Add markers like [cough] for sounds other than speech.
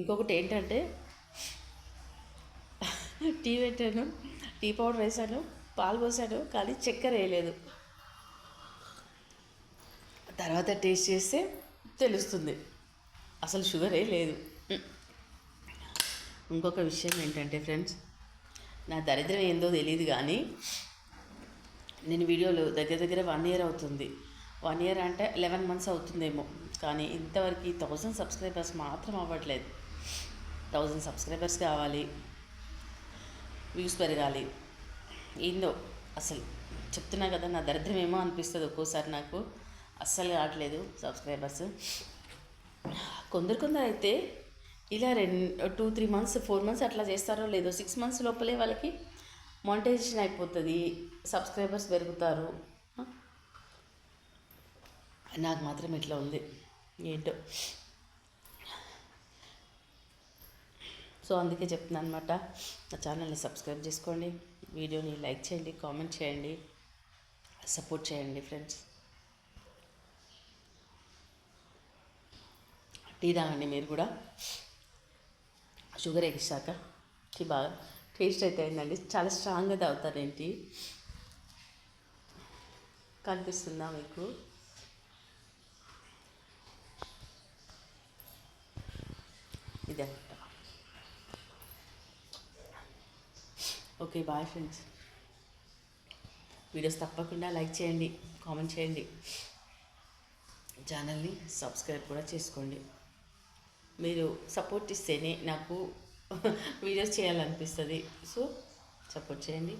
ఇంకొకటి ఏంటంటే టీ పెట్టాను టీ పౌడర్ వేసాను పాలు పోసాను కానీ చక్కెర వేయలేదు. తర్వాత టేస్ట్ చేస్తే తెలుస్తుంది. అసలు షుగరే లేదు. ఇంకొక విషయం ఏంటంటే ఫ్రెండ్స్ నా దరిద్రం ఏందో తెలియదు కానీ నేను వీడియోలు దగ్గర దగ్గర వన్ ఇయర్ అవుతుంది. వన్ ఇయర్ అంటే లెవెన్ మంత్స్ అవుతుందేమో. కానీ ఇంతవరకు థౌజండ్ సబ్స్క్రైబర్స్ మాత్రం అవ్వట్లేదు. థౌజండ్ సబ్స్క్రైబర్స్ కావాలి వ్యూస్ పెరగాలి. ఏందో అసలు చెప్తున్నా కదా నా దరిద్రం ఏమో అనిపిస్తుంది ఒక్కోసారి నాకు. అస్సలు కావట్లేదు సబ్స్క్రైబర్స్. కొందరు కొందరు అయితే ఇలా రెండు two three months four months అట్లా చేస్తారో లేదో సిక్స్ మంత్స్ లోపలే వాళ్ళకి మానిటైజేషన్ అయిపోతుంది సబ్స్క్రైబర్స్ పెరుగుతారు. నాకు మాత్రం ఇట్లా ఉంది. ఏంటో? సో అందుకే చెప్తున్నాను అనమాట నా ఛానల్ని సబ్స్క్రైబ్ చేసుకోండి. వీడియోని లైక్ చేయండి కామెంట్ చేయండి సపోర్ట్ చేయండి ఫ్రెండ్స్. టీ తాగండి మీరు కూడా. షుగర్ ఎగిసాక టీ బాగా టేస్ట్ అయితే అయిందండి. చాలా స్ట్రాంగ్గా తాగుతారు ఏంటి కనిపిస్తుందా మీకు? ఇదే ఓకే బాయ్ ఫ్రెండ్స్. వీడియోస్ తప్పకుండా లైక్ చేయండి కామెంట్ చేయండి. ఛానల్ని సబ్స్క్రైబ్ కూడా చేసుకోండి. మీరు సపోర్ట్ ఇస్తేనే నాకు [laughs] వీడియోస్ చేయాలనిపిస్తుంది. సో సపోర్ట్ చేయండి.